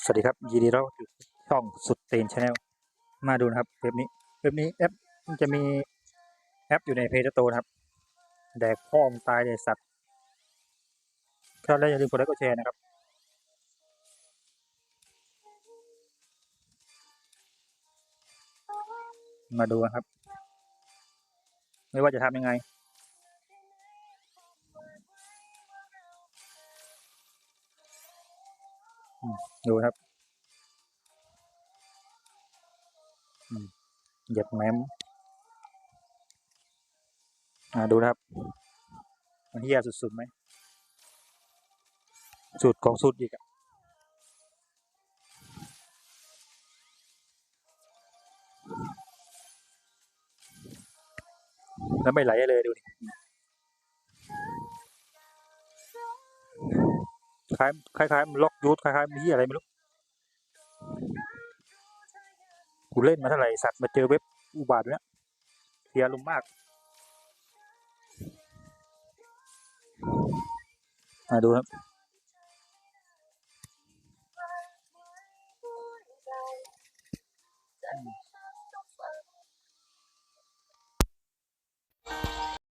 สวัสดีครับ ยินดีต้อนรับสู่ช่องสุดเตนชาแนลมาดูนะครับเว็บนี้เว็บนี้แอปมันจะมีแอปอยู่ในเพจโตนะครับ แดกพ่อมงตายเลยสัตว์ถ้าแล้วอย่าลืมกดไลค์กดแชร์นะครับ มาดูนะครับ ไม่ว่าจะทำยังไง ดูครับอืมเหยียบแม้มอ่าดูนะครับ มันเฮียสุดๆไหมสุดของสุดอีกอะแล้วไม่ไหลเลยดูดิ คล้ายคล้ายๆมันล็อกยูทคล้ายๆมีเฮียอะไรไม่รู้กูเล่นมาเท่าไหร่สัตว์มาเจอเว็บอุบาทเนี้ยเสียลมมากมาดูครับ